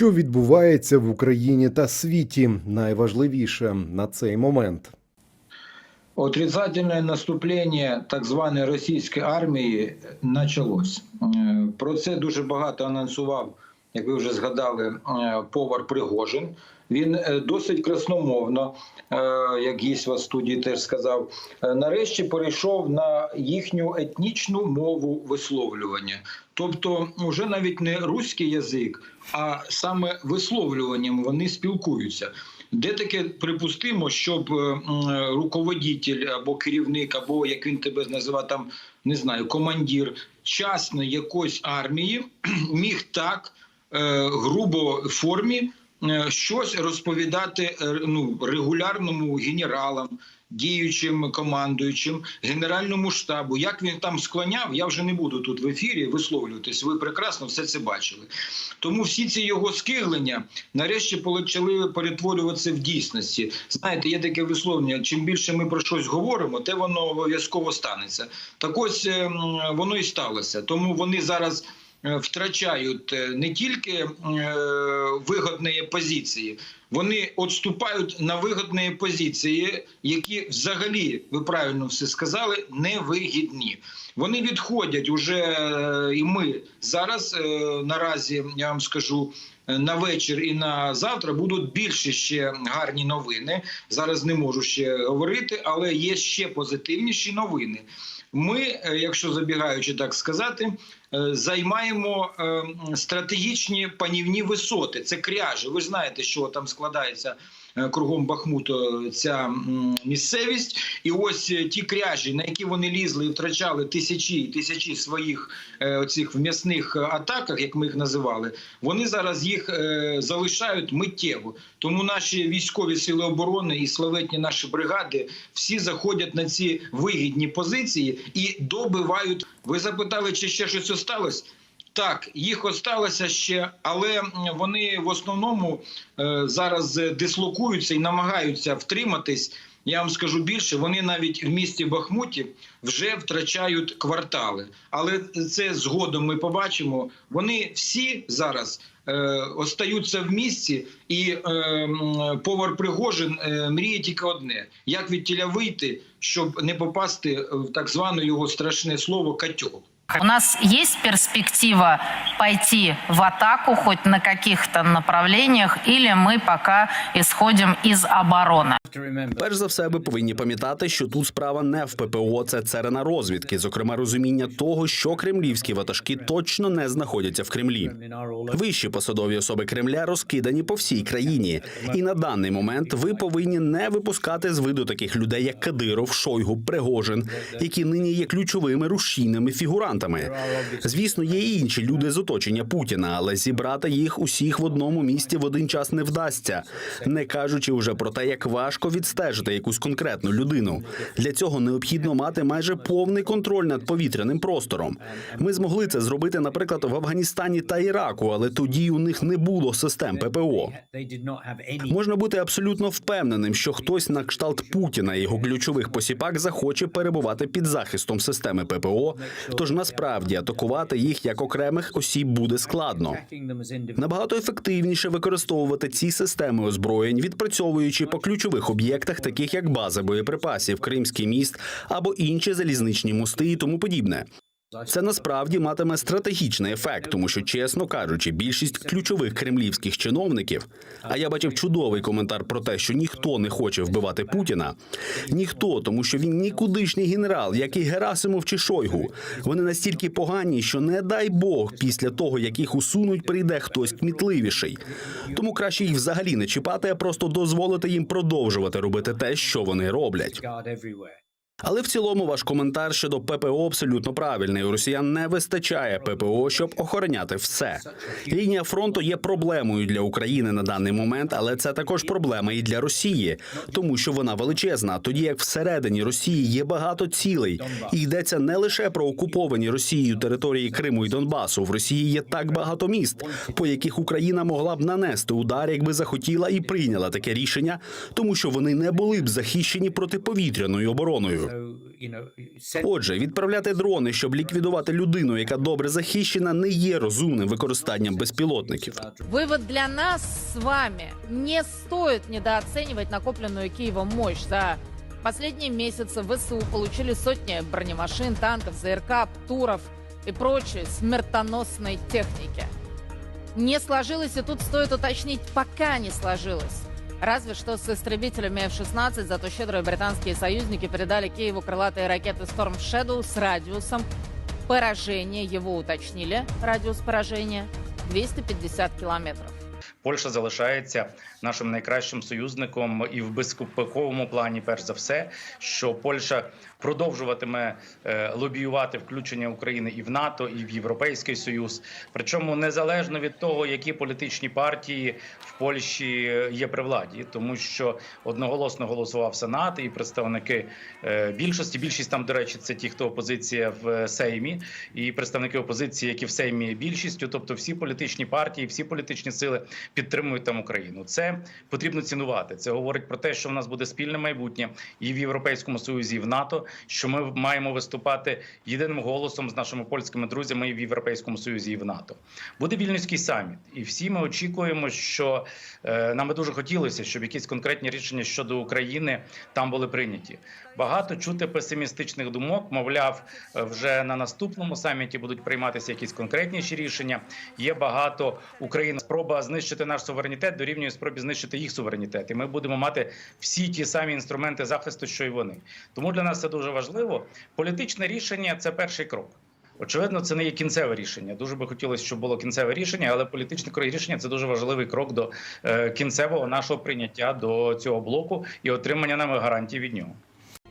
Що відбувається в Україні та світі, найважливіше на цей момент. Отрицательне наступлення так званої російської армії почалось. Е, Про це дуже багато анонсував, як ви вже згадали, е, повар Пригожин. Він е, досить красномовно, е, як гість вас студії теж сказав, нарешті перейшов на їхню етнічну мову висловлювання. Тобто, вже навіть не руський язик, а саме висловлюванням вони спілкуються. Де таке припустимо, щоб руководитель або керівник, або як він тебе називає там, не знаю, командир частної якоїсь армії міг так грубо формі е, щось розповідати е, ну, регулярному генералам, діючим командуючим, генеральному штабу. Як він там склоняв, я вже не буду тут в ефірі висловлюватись. Ви прекрасно все це бачили. Тому всі ці його скиглення нарешті почали перетворюватися в дійсності. Знаєте, є таке висловлення: чим більше ми про щось говоримо, те воно обов'язково станеться. Так ось е, воно і сталося. Тому вони зараз. Е, Втрачають е, не тільки вигодної вигодні позиції, вони відступають на вигодні позиції, які взагалі ви правильно все сказали, невигідні. Вони відходять уже, е, і ми зараз е, наразі я вам скажу. е, На вечір і на завтра будуть більше ще гарні новини. Зараз не можу ще говорити, але є ще позитивніші новини. Ми, якщо забігаючи так сказати, займаємо е, стратегічні панівні висоти. Це кряжі. Ви знаєте, що там складається е, кругом Бахмуту ця місцевість. І ось е, ті кряжі, на які вони лізли і втрачали тисячі і тисячі своїх е, оцих м'ясних е, атаках, як ми їх називали, вони зараз їх е, залишають миттєво. Тому наші військові сили оборони і славетні наші бригади всі заходять на ці вигідні позиції і добивають. Ви запитали, чи ще щось осталось? Так, їх осталося ще, але вони в основному е, зараз дислокуються і намагаються втриматись. Я вам скажу більше, вони навіть в місті Бахмуті вже втрачають квартали. Але це згодом ми побачимо. Вони всі зараз е, остаються в місті, і е, повар Пригожин е, мріє тільки одне: як від тіля вийти, щоб не попасти в так зване його страшне слово катьол. У нас есть перспектива пойти в атаку хоть на каких-то направлениях, или мы пока исходим из обороны? Перш за все, ви повинні пам'ятати, що тут справа не в ППО, це царина розвідки, зокрема розуміння того, що кремлівські ватажки точно не знаходяться в Кремлі. Вищі посадові особи Кремля розкидані по всій країні, і на даний момент ви повинні не випускати з виду таких людей, як Кадиров, Шойгу, Пригожин, які нині є ключовими рушійними фігурантами. Звісно, є і інші люди з оточення Путіна, але зібрати їх усіх в одному місті в один час не вдасться, не кажучи вже про те, як важко відстежити якусь конкретну людину. Для цього необхідно мати майже повний контроль над повітряним простором. Ми змогли це зробити, наприклад, в Афганістані та Іраку, але тоді у них не було систем ППО. Можна бути абсолютно впевненим, що хтось на кшталт Путіна і його ключових посіпак захоче перебувати під захистом системи ППО. Тож насправді атакувати їх як окремих осіб буде складно. Набагато ефективніше використовувати ці системи озброєнь, відпрацьовуючи по ключових об'єктах, таких як база боєприпасів, Кримський міст або інші залізничні мости і тому подібне. Це насправді матиме стратегічний ефект, тому що, чесно кажучи, більшість ключових кремлівських чиновників. А я бачив чудовий коментар про те, що ніхто не хоче вбивати Путіна. Ніхто, тому що він нікудишній генерал, як і Герасимов чи Шойгу. Вони настільки погані, що не дай Бог, після того як їх усунуть, прийде хтось кмітливіший. Тому краще їх взагалі не чіпати, а просто дозволити їм продовжувати робити те, що вони роблять. Але в цілому ваш коментар щодо ППО абсолютно правильний. У росіян не вистачає ППО, щоб охороняти все. Лінія фронту є проблемою для України на даний момент, але це також проблема і для Росії, тому що вона величезна. Тоді як всередині Росії є багато цілей, і йдеться не лише про окуповані Росією території Криму і Донбасу. В Росії є так багато міст, по яких Україна могла б нанести удар, якби захотіла і прийняла таке рішення, тому що вони не були б захищені протиповітряною обороною. Отже, відправляти дрони, щоб ліквідувати людину, яка добре захищена, не є розумним використанням безпілотників. Вывод для нас с вами. Не стоит недооценивать накопленную Киевом мощь. За последние месяцы ВСУ получили сотни бронемашин, танков, ЗРК, ТУРов и прочей смертоносной техники. Не сложилось, и тут стоит уточнить, пока не сложилось. Разве что с истребителями F-16, зато щедрые британские союзники передали Киеву крылатые ракеты Storm Shadow с радиусом поражения, его уточнили, радиус поражения 250 километров. Польща залишається нашим найкращим союзником і в безпековому плані, перш за все, що Польща продовжуватиме е, лобіювати включення України і в НАТО, і в Європейський Союз. Причому незалежно від того, які політичні партії в Польщі є при владі, тому що одноголосно голосував Сенат і представники е, більшості. Більшість там, до речі, це ті, хто опозиція в Сеймі, і представники опозиції, які в Сеймі є більшістю, тобто всі політичні партії, всі політичні сили підтримують там Україну. Це потрібно цінувати. Це говорить про те, що в нас буде спільне майбутнє і в Європейському Союзі, і в НАТО. Що ми маємо виступати єдиним голосом з нашими польськими друзями і в Європейському Союзі, і в НАТО. Буде вільнюський саміт, і всі ми очікуємо, що е, нам би дуже хотілося, щоб якісь конкретні рішення щодо України там були прийняті. Багато чути песимістичних думок. Мовляв, е, вже на наступному саміті будуть прийматися якісь конкретніші рішення. Є багато України. Спроба знищити наш суверенітет дорівнює спробі знищити їх суверенітет. І ми будемо мати всі ті самі інструменти захисту, що й вони. Тому для нас це дуже важливо. Політичне рішення це перший крок. Очевидно, це не є кінцеве рішення. Дуже би хотілося, щоб було кінцеве рішення, але політичне рішення це дуже важливий крок до е, кінцевого нашого прийняття до цього блоку і отримання нами гарантій від нього.